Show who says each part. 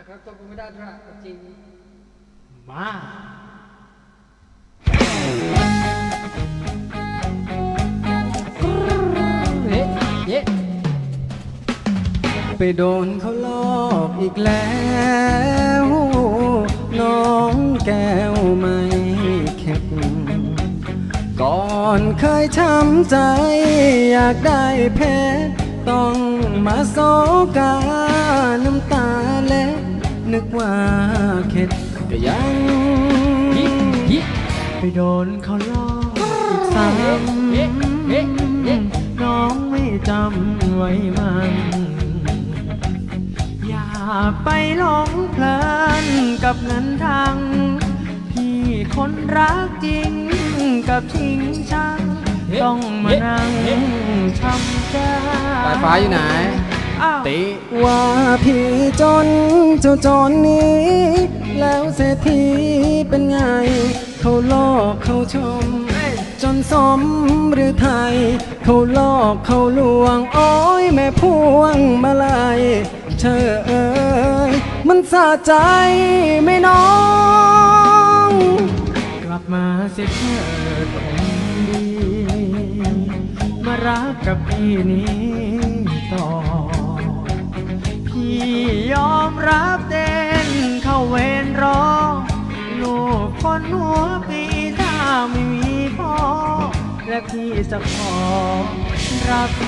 Speaker 1: ากรักตัวกูไม่ได้ด้วยเอาจริง
Speaker 2: มา
Speaker 1: เฮ้เย้
Speaker 2: ไปโดนเขาหลอกอีกแล้ว น้องแก้วไม่เข็ดก่อนเคยช้ำใจ อยากได้เพชรต้องมาโซกาน้ำตาเล็ก นึกว่าเข็ดก็ยังไปโดนเขาลอกอีกซ้ำน้องไม่จำไว้มันอย่าไปหลงเพลินกับเงินทาง พี่คนรักจริงกับทิ้งช่างต้องมานั่งช้ำใจ
Speaker 1: สายฟ้าอยู่ไหน
Speaker 2: อ้าวติว่าพี่จนเจ้าจนนี้ แล้วเศรษฐีเป็นไง เขาลอกเขาชม จนสมหรือไทย เขาลอกเขาลวง โอ้ยแม่พวงมาลายเธอเอ้ยมันสะใจไหม่น้อง กลับมาเสียเถิดคนดี มารักกับพี่นี้ต่อ พี่ยอมรับเต้นเข้าเวรรอ ลูกคนหัวปีถ้าไม่มีพ่อ และพี่จะขอรับเพ